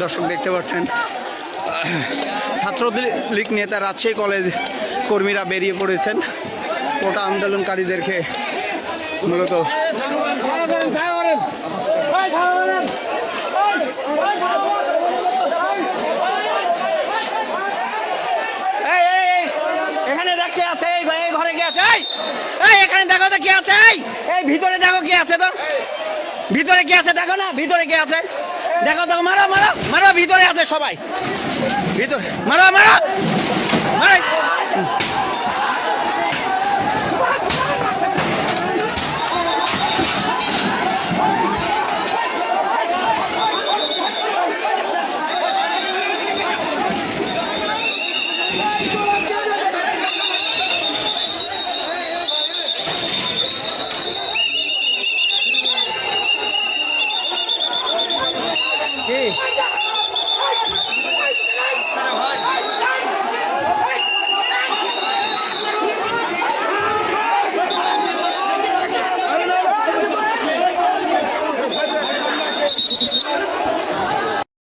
দর্শক দেখতে পাচ্ছেন। ছাত্রলীগ নেতা রাজশাহী কলেজ কর্মীরা বেরিয়ে পড়েছেন। কোটা আন্দোলনকারীদেরকে মূলত এখানে দেখ আছে এই ভাই, ঘরে কে আছে এই, এখানে দেখো তো আছে এই ভিতরে দেখো কে আছে তো ভিতরে কে আছে দেখো না ভিতরে কে আছে? দেখো দেখো মারা মারা মারা ভিতরে আছে সবাই। ভিতরে মারা মারা মারো।